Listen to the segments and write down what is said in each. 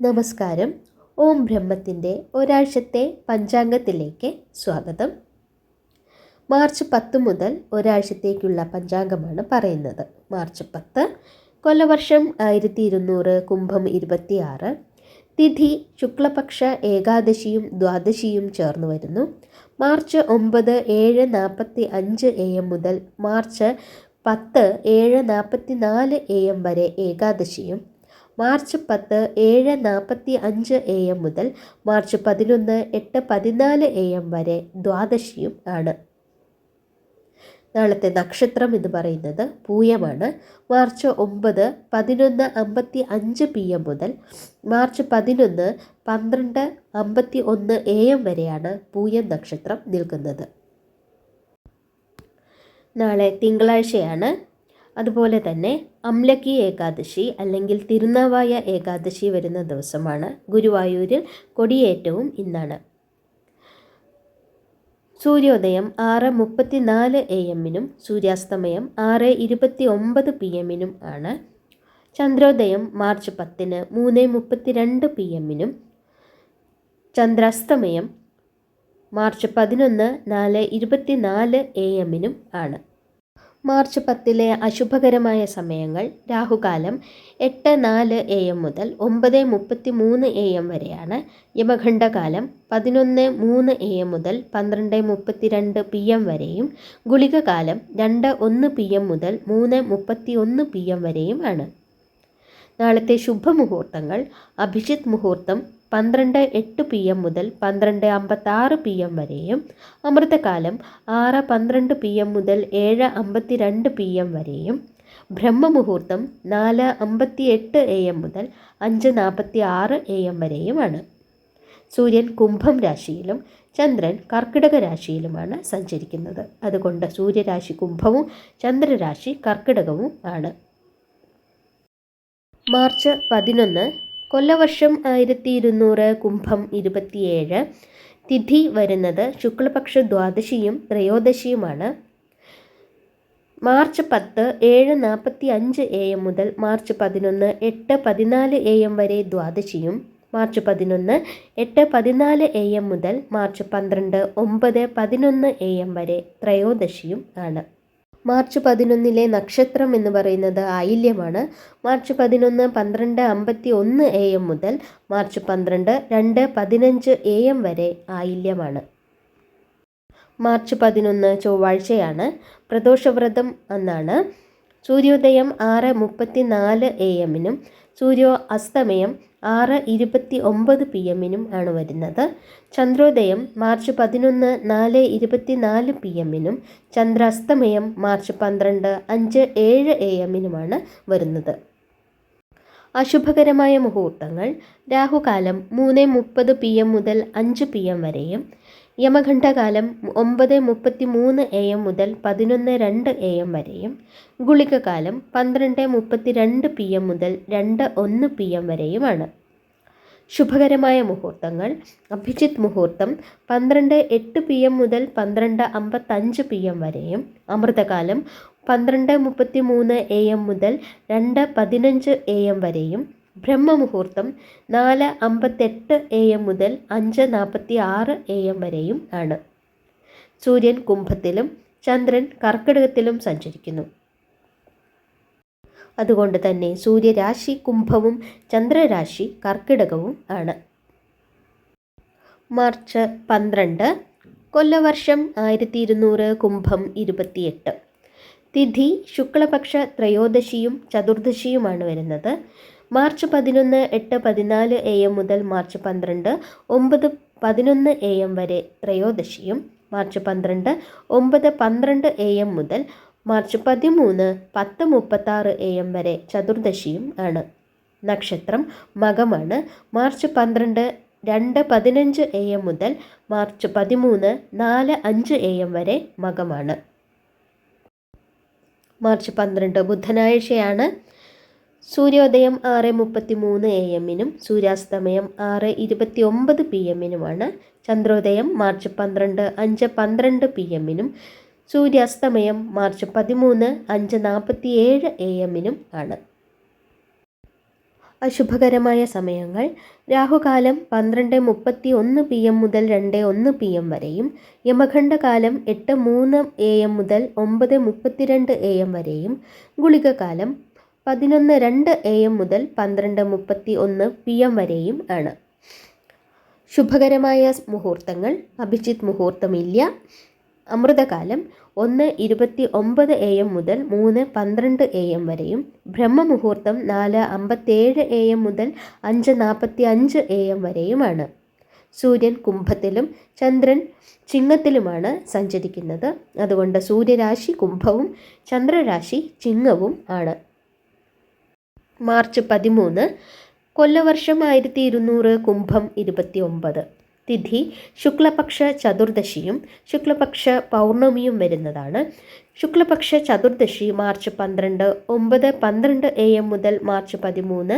നമസ്കാരം. ഓം ബ്രഹ്മത്തിന്റെ ഒരാഴ്ചത്തെ പഞ്ചാംഗത്തിലേക്ക് സ്വാഗതം. മാർച്ച് പത്ത് മുതൽ ഒരാഴ്ചത്തേക്കുള്ള പഞ്ചാംഗമാണ് പറയുന്നത്. മാർച്ച് പത്ത് കൊല്ലവർഷം ആയിരത്തി ഇരുന്നൂറ് കുംഭം ഇരുപത്തിയാറ് തിഥി ശുക്ലപക്ഷ ഏകാദശിയും ദ്വാദശിയും ചേർന്ന് വരുന്നു. മാർച്ച് ഒമ്പത് ഏഴ് നാൽപ്പത്തി അഞ്ച് എ എം മുതൽ മാർച്ച് പത്ത് ഏഴ് നാൽപ്പത്തി നാല് എ എം വരെ ഏകാദശിയും മാർച്ച് പത്ത് ഏഴ് നാൽപ്പത്തി അഞ്ച് എ എം മുതൽ മാർച്ച് പതിനൊന്ന് എട്ട് പതിനാല് എ എം വരെ ദ്വാദശിയും ആണ്. നാളത്തെ നക്ഷത്രം എന്ന് പറയുന്നത് പൂയമാണ്. മാർച്ച് ഒമ്പത് പതിനൊന്ന് അമ്പത്തി അഞ്ച് പി എം മുതൽ മാർച്ച് പതിനൊന്ന് പന്ത്രണ്ട് അമ്പത്തി ഒന്ന് എ എം വരെയാണ് പൂയം നക്ഷത്രം നിൽക്കുന്നത്. നാളെ തിങ്കളാഴ്ചയാണ് അതുപോലെ തന്നെ അംലക്കി ഏകാദശി അല്ലെങ്കിൽ തിരുനാവായ ഏകാദശി വരുന്ന ദിവസമാണ് ഗുരുവായൂരിൽ കൊടിയേറ്റവും ഇന്നാണ്. സൂര്യോദയം ആറ് മുപ്പത്തി നാല് എ എമ്മിനും സൂര്യാസ്തമയം ആറ് ഇരുപത്തി ഒമ്പത് പി എമ്മിനും ആണ്. ചന്ദ്രോദയം മാർച്ച് പത്തിന് മൂന്ന് മുപ്പത്തി രണ്ട് പി എമ്മിനും ചന്ദ്രാസ്തമയം മാർച്ച് പതിനൊന്ന് നാല് ഇരുപത്തി നാല് എ എമ്മിനും ആണ്. മാർച്ച് പത്തിലെ അശുഭകരമായ സമയങ്ങൾ രാഹുകാലം എട്ട് നാല് എ എം മുതൽ ഒമ്പത് മുപ്പത്തി മൂന്ന് എ എം വരെയാണ്. യമഖണ്ഡകാലം പതിനൊന്ന് മൂന്ന് എ എം മുതൽ പന്ത്രണ്ട് മുപ്പത്തി രണ്ട് പി എം വരെയും ഗുളികകാലം രണ്ട് ഒന്ന് പി എം മുതൽ മൂന്ന് മുപ്പത്തി ഒന്ന് പി എം വരെയും ആണ് നാളത്തെ ശുഭമുഹൂർത്തങ്ങൾ അഭിജിത് മുഹൂർത്തം പന്ത്രണ്ട് എട്ട് പി എം മുതൽ പന്ത്രണ്ട് അമ്പത്താറ് പി എം വരെയും അമൃതകാലം ആറ് പന്ത്രണ്ട് പി എം മുതൽ ഏഴ് അമ്പത്തി രണ്ട് പി എം വരെയും ബ്രഹ്മമുഹൂർത്തം നാല് അമ്പത്തി എട്ട് എ എം മുതൽ അഞ്ച് നാൽപ്പത്തി ആറ് എ എം വരെയുമാണ്. സൂര്യൻ കുംഭം രാശിയിലും ചന്ദ്രൻ കർക്കിടക രാശിയിലുമാണ് സഞ്ചരിക്കുന്നത്. അതുകൊണ്ട് സൂര്യരാശി കുംഭവും ചന്ദ്രരാശി കർക്കിടകവും ആണ്. മാർച്ച് പതിനൊന്ന് കൊല്ലവർഷം ആയിരത്തി ഇരുന്നൂറ് കുംഭം ഇരുപത്തിയേഴ് തിഥി വരുന്നത് ശുക്ലപക്ഷ ദ്വാദശിയും ത്രയോദശിയുമാണ്. മാർച്ച് പത്ത് ഏഴ് നാൽപ്പത്തി അഞ്ച് എ എം മുതൽ മാർച്ച് പതിനൊന്ന് എട്ട് പതിനാല് എ എം വരെ ദ്വാദശിയും മാർച്ച് പതിനൊന്ന് എട്ട് പതിനാല് എ എം മുതൽ മാർച്ച് പന്ത്രണ്ട് ഒമ്പത് പതിനൊന്ന് എ എം വരെ ത്രയോദശിയും ആണ്. മാർച്ച് പതിനൊന്നിലെ നക്ഷത്രം എന്ന് പറയുന്നത് ആയില്യമാണ്. മാർച്ച് പതിനൊന്ന് പന്ത്രണ്ട് അമ്പത്തി ഒന്ന് എ എം മുതൽ മാർച്ച് പന്ത്രണ്ട് രണ്ട് പതിനഞ്ച് എ എം വരെ ആയില്യമാണ്. മാർച്ച് പതിനൊന്ന് ചൊവ്വാഴ്ചയാണ്. പ്രദോഷവ്രതം എന്നാണ് സൂര്യോദയം ആറ് മുപ്പത്തി നാല് എ എമ്മിനും സൂര്യോ അസ്തമയം ആറ് ഇരുപത്തി ഒമ്പത് പി എമ്മിനും ആണ് വരുന്നത്. ചന്ദ്രോദയം മാർച്ച് പതിനൊന്ന് നാല് ഇരുപത്തി നാല് പി എമ്മിനും ചന്ദ്രാസ്തമയം മാർച്ച് പന്ത്രണ്ട് അഞ്ച് ഏഴ് എ എമ്മിനുമാണ് വരുന്നത്. അശുഭകരമായ മുഹൂർത്തങ്ങൾ രാഹുകാലം മൂന്ന് മുപ്പത് പി എം മുതൽ അഞ്ച് പി എം വരെയും യമഘണ്ഠകാലം ഒമ്പത് മുപ്പത്തി മൂന്ന് എ എം മുതൽ പതിനൊന്ന് രണ്ട് എ എം വരെയും ഗുളികകാലം പന്ത്രണ്ട് മുപ്പത്തി രണ്ട് പി എം മുതൽ രണ്ട് ഒന്ന് പി എം വരെയുമാണ്. ശുഭകരമായ മുഹൂർത്തങ്ങൾ അഭിജിത്ത് മുഹൂർത്തം പന്ത്രണ്ട് എട്ട് പി എം മുതൽ പന്ത്രണ്ട് അമ്പത്തഞ്ച് പി എം വരെയും അമൃതകാലം പന്ത്രണ്ട് മുപ്പത്തി മൂന്ന് എ എം മുതൽ രണ്ട് പതിനഞ്ച് എ എം വരെയും ബ്രഹ്മമുഹൂർത്തം നാല് അമ്പത്തെട്ട് എ എം മുതൽ അഞ്ച് നാൽപ്പത്തി ആറ് എ എം വരെയും ആണ്. സൂര്യൻ കുംഭത്തിലും ചന്ദ്രൻ കർക്കിടകത്തിലും സഞ്ചരിക്കുന്നു. അതുകൊണ്ട് തന്നെ സൂര്യരാശി കുംഭവും ചന്ദ്രരാശി കർക്കിടകവും ആണ്. മാർച്ച് പന്ത്രണ്ട് കൊല്ലവർഷം ആയിരത്തി ഇരുന്നൂറ് കുംഭം ഇരുപത്തിയെട്ട്. തിഥി ശുക്ലപക്ഷ ത്രയോദശിയും ചതുർദശിയുമാണ് വരുന്നത്. മാർച്ച് പതിനൊന്ന് എട്ട് പതിനാല് എ എം മുതൽ മാർച്ച് പന്ത്രണ്ട് ഒമ്പത് പതിനൊന്ന് എ എം വരെ ത്രയോദശിയും മാർച്ച് പന്ത്രണ്ട് ഒമ്പത് പന്ത്രണ്ട് എ എം മുതൽ മാർച്ച് പതിമൂന്ന് പത്ത് മുപ്പത്താറ് എ എം വരെ ചതുർദശിയും ആണ്. നക്ഷത്രം മകമാണ്. മാർച്ച് പന്ത്രണ്ട് രണ്ട് പതിനഞ്ച് എ എം മുതൽ മാർച്ച് പതിമൂന്ന് നാല് അഞ്ച് എ എം വരെ മകമാണ്. മാർച്ച് പന്ത്രണ്ട് ബുധനാഴ്ചയാണ്. സൂര്യോദയം ആറ് മുപ്പത്തി മൂന്ന് എ എമ്മിനും സൂര്യാസ്തമയം ആറ് ഇരുപത്തി ഒമ്പത് പി എമ്മിനുമാണ് ചന്ദ്രോദയം മാർച്ച് പന്ത്രണ്ട് അഞ്ച് പന്ത്രണ്ട് പി എമ്മിനും സൂര്യാസ്തമയം മാർച്ച് പതിമൂന്ന് അഞ്ച് നാൽപ്പത്തി ഏഴ് എ എമ്മിനും ആണ്. അശുഭകരമായ സമയങ്ങൾ. രാഹുകാലം പന്ത്രണ്ട് മുപ്പത്തി ഒന്ന് പി എം മുതൽ രണ്ട് ഒന്ന് പി എം വരെയും യമഖണ്ഡകാലം എട്ട് മൂന്ന് എ എം മുതൽ ഒമ്പത് മുപ്പത്തിരണ്ട് എ എം വരെയും ഗുളികകാലം പതിനൊന്ന് രണ്ട് എ എം മുതൽ പന്ത്രണ്ട് മുപ്പത്തി ഒന്ന് പി എം വരെയും ആണ്. ശുഭകരമായ മുഹൂർത്തങ്ങൾ. അഭിജിത് മുഹൂർത്തമില്ല. അമൃതകാലം ഒന്ന് ഇരുപത്തി ഒമ്പത് എ എം മുതൽ മൂന്ന് പന്ത്രണ്ട് എ എം വരെയും. ബ്രഹ്മമുഹൂർത്തം നാല് അമ്പത്തേഴ് എ എം മുതൽ അഞ്ച് നാൽപ്പത്തി അഞ്ച് എ എം വരെയുമാണ് സൂര്യൻ കുംഭത്തിലും ചന്ദ്രൻ ചിങ്ങത്തിലുമാണ് സഞ്ചരിക്കുന്നത്. അതുകൊണ്ട് സൂര്യരാശി കുംഭവും ചന്ദ്രരാശി ചിങ്ങവും ആണ്. മാർച്ച് പതിമൂന്ന് കൊല്ലവർഷം ആയിരത്തി ഇരുന്നൂറ് കുംഭം ഇരുപത്തി ഒമ്പത് തിഥി ശുക്ലപക്ഷ ചതുർദശിയും ശുക്ലപക്ഷ പൗർണമിയും വരുന്നതാണ്. ശുക്ലപക്ഷ ചതുർദശി മാർച്ച് പന്ത്രണ്ട് ഒമ്പത് പന്ത്രണ്ട് എ എം മുതൽ മാർച്ച് പതിമൂന്ന്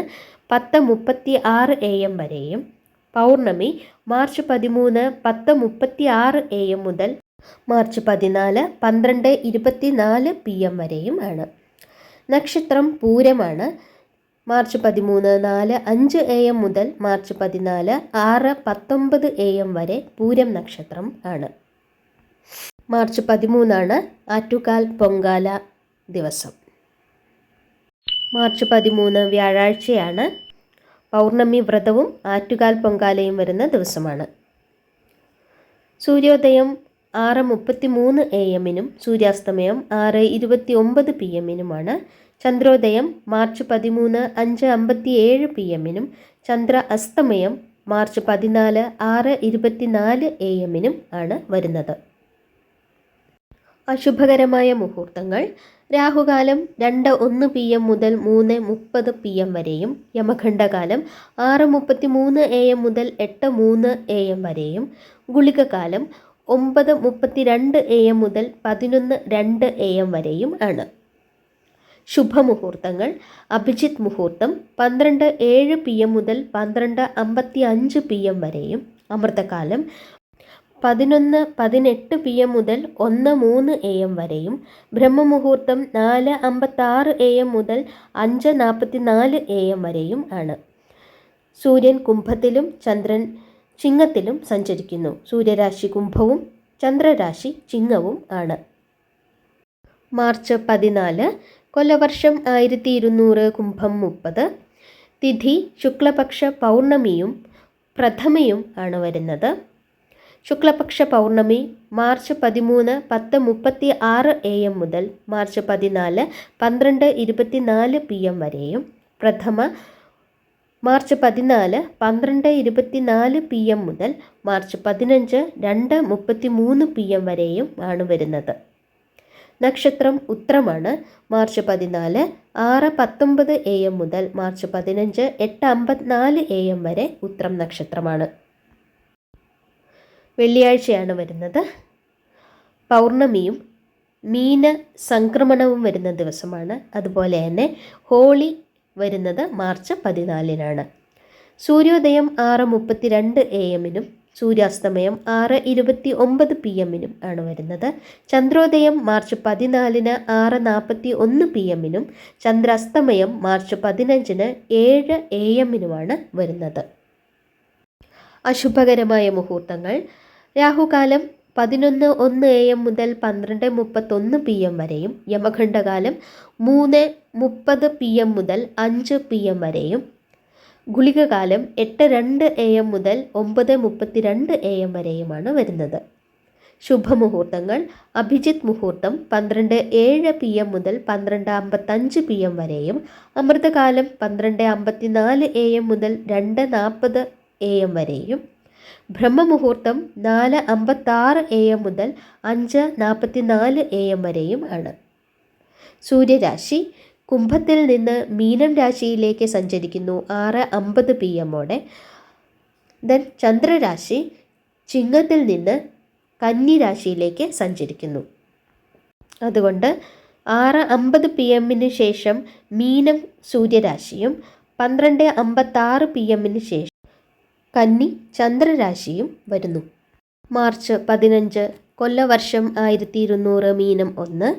പത്ത് മുപ്പത്തി ആറ് എ എം വരെയും. പൗർണമി മാർച്ച് പതിമൂന്ന് പത്ത് മുപ്പത്തി ആറ് എ എം മുതൽ മാർച്ച് പതിനാല് പന്ത്രണ്ട് ഇരുപത്തിനാല് പി എം വരെയും ആണ്. നക്ഷത്രം പൂരമാണ്. മാർച്ച് പതിമൂന്ന് നാല് അഞ്ച് എ എം മുതൽ മാർച്ച് പതിനാല് ആറ് പത്തൊമ്പത് എ എം വരെ പൂരം നക്ഷത്രം ആണ്. മാർച്ച് പതിമൂന്നാണ് ആറ്റുകാൽ പൊങ്കാല ദിവസം. മാർച്ച് പതിമൂന്ന് വ്യാഴാഴ്ചയാണ് പൗർണമി വ്രതവും ആറ്റുകാൽ പൊങ്കാലയും വരുന്ന ദിവസമാണ്. സൂര്യോദയം ആറ് മുപ്പത്തി മൂന്ന് എ എമ്മിനും സൂര്യാസ്തമയം ആറ് ഇരുപത്തി ഒമ്പത് പി എമ്മിനുമാണ് ചന്ദ്രോദയം മാർച്ച് പതിമൂന്ന് അഞ്ച് അമ്പത്തി ഏഴ് പി എമ്മിനും ചന്ദ്ര അസ്തമയം മാർച്ച് പതിനാല് ആറ് ഇരുപത്തിനാല് എ എമ്മിനും ആണ് വരുന്നത്. അശുഭകരമായ മുഹൂർത്തങ്ങൾ. രാഹുകാലം രണ്ട് ഒന്ന് പി എം മുതൽ മൂന്ന് മുപ്പത് പി എം വരെയും യമഖണ്ഡകാലം ആറ് മുപ്പത്തി മൂന്ന് എ എം മുതൽ എട്ട് മൂന്ന് എ എം വരെയും ഗുളികകാലം ഒമ്പത് മുപ്പത്തി രണ്ട് എ എം മുതൽ പതിനൊന്ന് രണ്ട് എ എം വരെയും ആണ്. ശുഭമുഹൂർത്തങ്ങൾ. അഭിജിത്ത് മുഹൂർത്തം പന്ത്രണ്ട് ഏഴ് പി എം മുതൽ പന്ത്രണ്ട് അമ്പത്തി അഞ്ച് പി എം വരെയും അമൃതകാലം പതിനൊന്ന് പതിനെട്ട് പി എം മുതൽ ഒന്ന് മൂന്ന് എ എം വരെയും ബ്രഹ്മമുഹൂർത്തം നാല് അമ്പത്താറ് എ എം മുതൽ അഞ്ച് നാൽപ്പത്തി നാല് എ എം വരെയും ആണ്. സൂര്യൻ കുംഭത്തിലും ചന്ദ്രൻ ചിങ്ങത്തിലും സഞ്ചരിക്കുന്നു. സൂര്യരാശി കുംഭവും ചന്ദ്രരാശി ചിങ്ങവും ആണ്. മാർച്ച് പതിനാല് കൊല്ലവർഷം ആയിരത്തി ഇരുന്നൂറ് കുംഭം മുപ്പത്. തിഥി ശുക്ലപക്ഷ പൗർണമിയും പ്രഥമയും ആണ് വരുന്നത്. ശുക്ലപക്ഷ പൗർണമി മാർച്ച് പതിമൂന്ന് പത്ത് മുപ്പത്തി ആറ് എ എം മുതൽ മാർച്ച് പതിനാല് പന്ത്രണ്ട് ഇരുപത്തിനാല് പി എം വരെയും. പ്രഥമ മാർച്ച് പതിനാല് പന്ത്രണ്ട് ഇരുപത്തിനാല് പി എം മുതൽ മാർച്ച് പതിനഞ്ച് രണ്ട് മുപ്പത്തി മൂന്ന് പി എം വരെയും ആണ് വരുന്നത്. നക്ഷത്രം ഉത്രമാണ് മാർച്ച് പതിനാല് ആറ് പത്തൊമ്പത് എ എം മുതൽ മാർച്ച് പതിനഞ്ച് എട്ട് അമ്പത്തിനാല് എ എം വരെ ഉത്രം നക്ഷത്രമാണ്. വെള്ളിയാഴ്ചയാണ് വരുന്നത്. പൗർണമിയും മീന സംക്രമണവും വരുന്ന ദിവസമാണ്. അതുപോലെ തന്നെ ഹോളി വരുന്നത് മാർച്ച് പതിനാലിനാണ്. സൂര്യോദയം ആറ് മുപ്പത്തി രണ്ട് എ എമ്മിനും സൂര്യാസ്തമയം ആറ് ഇരുപത്തി ഒമ്പത് പി എമ്മിനും ആണ് വരുന്നത്. ചന്ദ്രോദയം മാർച്ച് പതിനാലിന് ആറ് നാൽപ്പത്തി ഒന്ന് പി എമ്മിനും ചന്ദ്രാസ്തമയം മാർച്ച് പതിനഞ്ചിന് ഏഴ് എ എമ്മിനുമാണ് വരുന്നത്. അശുഭകരമായ മുഹൂർത്തങ്ങൾ. രാഹുകാലം പതിനൊന്ന് ഒന്ന് എ എം മുതൽ പന്ത്രണ്ട് മുപ്പത്തൊന്ന് പി എം വരെയും യമഖണ്ഡകാലം മൂന്ന് മുപ്പത് പി എം മുതൽ അഞ്ച് പി എം വരെയും ഗുളികകാലം എട്ട് രണ്ട് എ എം മുതൽ ഒമ്പത് മുപ്പത്തിരണ്ട് എ എം വരെയുമാണ് വരുന്നത്. ശുഭമുഹൂർത്തങ്ങൾ അഭിജിത്ത് മുഹൂർത്തം പന്ത്രണ്ട് ഏഴ് പി എം മുതൽ പന്ത്രണ്ട് അമ്പത്തഞ്ച് പി എം വരെയും അമൃതകാലം പന്ത്രണ്ട് അമ്പത്തിനാല് എ എം മുതൽ രണ്ട് നാൽപ്പത് എ എം വരെയും ബ്രഹ്മമുഹൂർത്തം നാല് അമ്പത്താറ് എ എം മുതൽ അഞ്ച് നാൽപ്പത്തിനാല് എ എം വരെയും ആണ്. സൂര്യരാശി കുംഭത്തിൽ നിന്ന് മീനം രാശിയിലേക്ക് സഞ്ചരിക്കുന്നു. ആറ് അമ്പത് പി എമ്മോടെ ദെൻ ചന്ദ്രരാശി ചിങ്ങത്തിൽ നിന്ന് കന്നി രാശിയിലേക്ക് സഞ്ചരിക്കുന്നു. അതുകൊണ്ട് ആറ് അമ്പത് പി എമ്മിന് ശേഷം മീനം സൂര്യരാശിയും പന്ത്രണ്ട് അമ്പത്താറ് പി എമ്മിന് ശേഷം കന്നി ചന്ദ്രരാശിയും വരുന്നു. മാർച്ച് പതിനഞ്ച് കൊല്ലവർഷം ആയിരത്തി ഇരുന്നൂറ് മീനം ഒന്ന്.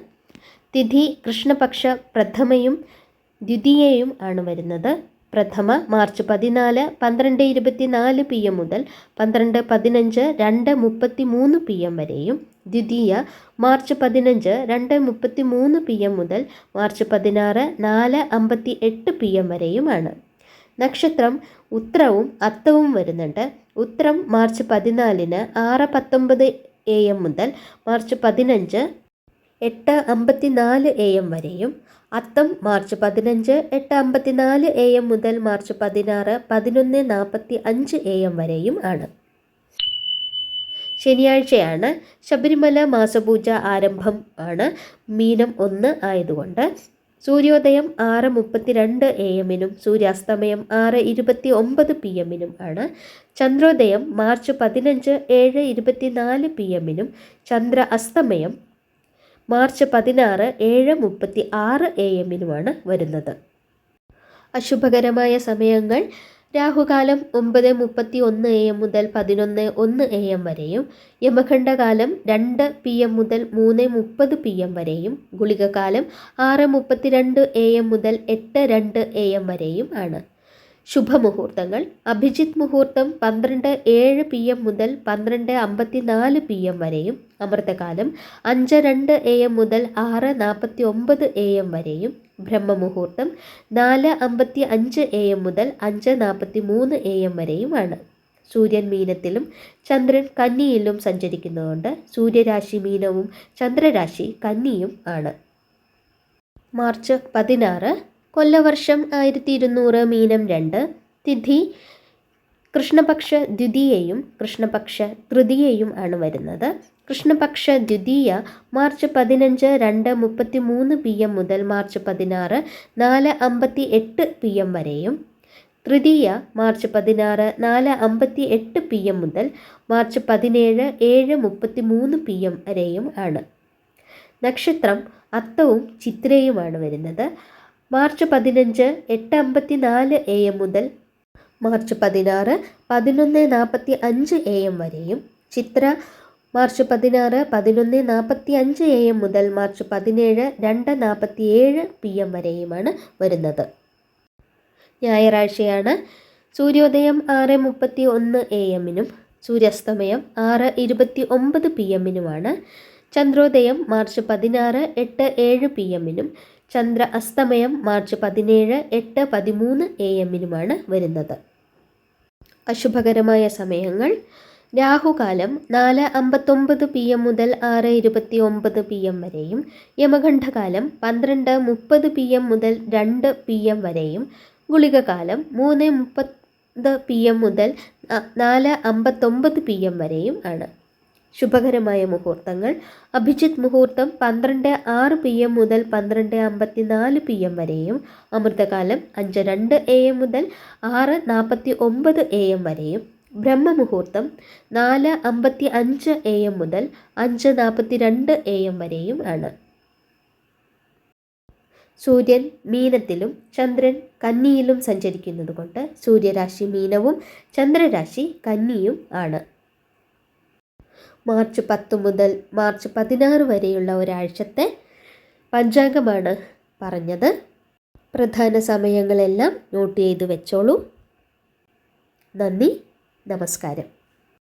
തിഥി കൃഷ്ണപക്ഷ പ്രഥമയും ദ്വിതീയയും ആണ് വരുന്നത്. പ്രഥമ മാർച്ച് പതിനാല് പന്ത്രണ്ട് ഇരുപത്തിനാല് പി എം മുതൽ പന്ത്രണ്ട് പതിനഞ്ച് രണ്ട് മുപ്പത്തി മൂന്ന് പി എം വരെയും. ദ്വിതീയ മാർച്ച് പതിനഞ്ച് രണ്ട് മുപ്പത്തി മൂന്ന് പി എം മുതൽ മാർച്ച് പതിനാറ് നാല് അമ്പത്തി എട്ട് പി എം വരെയുമാണ് നക്ഷത്രം ഉത്രവും അത്തവും വരുന്നുണ്ട്. ഉത്രം മാർച്ച് പതിനാലിന് ആറ് പത്തൊമ്പത് എ എം മുതൽ മാർച്ച് പതിനഞ്ച് എട്ട് അമ്പത്തിനാല് എ എം വരെയും അത്തം മാർച്ച് പതിനഞ്ച് എട്ട് അമ്പത്തിനാല് എ എം മുതൽ മാർച്ച് പതിനാറ് പതിനൊന്ന് നാൽപ്പത്തി അഞ്ച് എ എം വരെയും ആണ്. ശനിയാഴ്ചയാണ് ശബരിമല മാസപൂജ ആരംഭം ആണ്. മീനം ഒന്ന് ആയതുകൊണ്ട് സൂര്യോദയം ആറ് മുപ്പത്തിരണ്ട് എ എമ്മിനും സൂര്യാസ്തമയം ആറ് ഇരുപത്തി ഒമ്പത് പി എമ്മിനും ആണ്. ചന്ദ്രോദയം മാർച്ച് പതിനഞ്ച് ഏഴ് ഇരുപത്തിനാല് പി എമ്മിനും ചന്ദ്ര അസ്തമയം മാർച്ച് പതിനാറ് ഏഴ് മുപ്പത്തി ആറ് എ എമ്മിനുമാണ് വരുന്നത്. അശുഭകരമായ സമയങ്ങൾ രാഹുകാലം ഒമ്പത് മുപ്പത്തി ഒന്ന് എ എം മുതൽ പതിനൊന്ന് ഒന്ന് എ എം വരെയും യമഖണ്ഡകാലം രണ്ട് പി എം മുതൽ മൂന്ന് മുപ്പത് പി എം വരെയും ഗുളികകാലം ആറ് മുപ്പത്തിരണ്ട് എ എം മുതൽ എട്ട് രണ്ട് എ എം വരെയും ആണ്. ശുഭമുഹൂർത്തങ്ങൾ. അഭിജിത്ത് മുഹൂർത്തം പന്ത്രണ്ട് ഏഴ് പി എം മുതൽ പന്ത്രണ്ട് അമ്പത്തി നാല് പി എം വരെയും അമൃതകാലം അഞ്ച് രണ്ട് എ എം മുതൽ ആറ് നാൽപ്പത്തി ഒമ്പത് എ എം വരെയും ബ്രഹ്മമുഹൂർത്തം നാല് അമ്പത്തി അഞ്ച് എ എം മുതൽ അഞ്ച് നാൽപ്പത്തി മൂന്ന് എ എം വരെയുമാണ്. സൂര്യൻ മീനത്തിലും ചന്ദ്രൻ കന്നിയിലും സഞ്ചരിക്കുന്നതുകൊണ്ട് സൂര്യരാശി മീനവും ചന്ദ്രരാശി കന്നിയും ആണ്. മാർച്ച് പതിനാറ് കൊല്ലവർഷം ആയിരത്തി ഇരുന്നൂറ് മീനം രണ്ട്. തിഥി കൃഷ്ണപക്ഷ ദ്വിതീയയും കൃഷ്ണപക്ഷ തൃതീയയും ആണ് വരുന്നത്. കൃഷ്ണപക്ഷ ദ്വിതീയ മാർച്ച് പതിനഞ്ച് രണ്ട് മുപ്പത്തി മൂന്ന് പി എം മുതൽ മാർച്ച് പതിനാറ് നാല് അമ്പത്തി എട്ട് പി എം വരെയും. തൃതീയ മാർച്ച് പതിനാറ് നാല് അമ്പത്തി എട്ട് പി എം മുതൽ മാർച്ച് പതിനേഴ് ഏഴ് മുപ്പത്തി മൂന്ന് പി എം വരെയും ആണ്. നക്ഷത്രം അത്തവും ചിത്രയുമാണ് വരുന്നത്. മാർച്ച് പതിനഞ്ച് എട്ട് അമ്പത്തി നാല് എ എം മുതൽ മാർച്ച് പതിനാറ് പതിനൊന്ന് നാൽപ്പത്തി അഞ്ച് എ എം വരെയും ചിത്ര മാർച്ച് പതിനാറ് പതിനൊന്ന് നാൽപ്പത്തി അഞ്ച് എ എം മുതൽ മാർച്ച് പതിനേഴ് രണ്ട് നാൽപ്പത്തി ഏഴ് പി എം വരെയുമാണ് വരുന്നത്. ഞായറാഴ്ചയാണ്. സൂര്യോദയം ആറ് മുപ്പത്തി ഒന്ന് എ എമ്മിനും സൂര്യാസ്തമയം ആറ് ഇരുപത്തി ഒമ്പത് പി എമ്മിനുമാണ്. ചന്ദ്രോദയം മാർച്ച് പതിനാറ് എട്ട് ഏഴ് പി എമ്മിനും ചന്ദ്ര അസ്തമയം മാർച്ച് പതിനേഴ് എട്ട് പതിമൂന്ന് എ എമ്മിനുമാണ് വരുന്നത്. അശുഭകരമായ സമയങ്ങൾ. രാഹുകാലം നാല് അമ്പത്തൊമ്പത് പി എം മുതൽ ആറ് ഇരുപത്തി ഒമ്പത് പി എം വരെയും യമകണ്ഠകാലം പന്ത്രണ്ട് മുപ്പത് പി എം മുതൽ രണ്ട് പി എം വരെയും ഗുളികകാലം മൂന്ന് മുപ്പത് പി എം മുതൽ നാല് അമ്പത്തൊമ്പത് പി എം വരെയും ആണ്. ശുഭകരമായ മുഹൂർത്തങ്ങൾ. അഭിജിത്ത് മുഹൂർത്തം പന്ത്രണ്ട് ആറ് പി എം മുതൽ പന്ത്രണ്ട് അമ്പത്തി നാല് പി എം വരെയും അമൃതകാലം അഞ്ച് രണ്ട് എ എം മുതൽ ആറ് നാൽപ്പത്തി ഒമ്പത് എ എം വരെയും ബ്രഹ്മമുഹൂർത്തം നാല് അമ്പത്തി അഞ്ച് എ എം മുതൽ അഞ്ച് നാൽപ്പത്തി രണ്ട് എ എം വരെയും ആണ്. സൂര്യൻ മീനത്തിലും ചന്ദ്രൻ കന്നിയിലും സഞ്ചരിക്കുന്നതുകൊണ്ട് സൂര്യരാശി മീനവും ചന്ദ്രരാശി കന്നിയും ആണ്. മാർച്ച് പത്ത് മുതൽ മാർച്ച് പതിനാറ് വരെയുള്ള ഒരാഴ്ചത്തെ പഞ്ചാംഗമാണ് പറഞ്ഞത്. പ്രധാന സമയങ്ങളെല്ലാം നോട്ട് ചെയ്ത് വെച്ചോളൂ. നന്ദി നമസ്കാരം.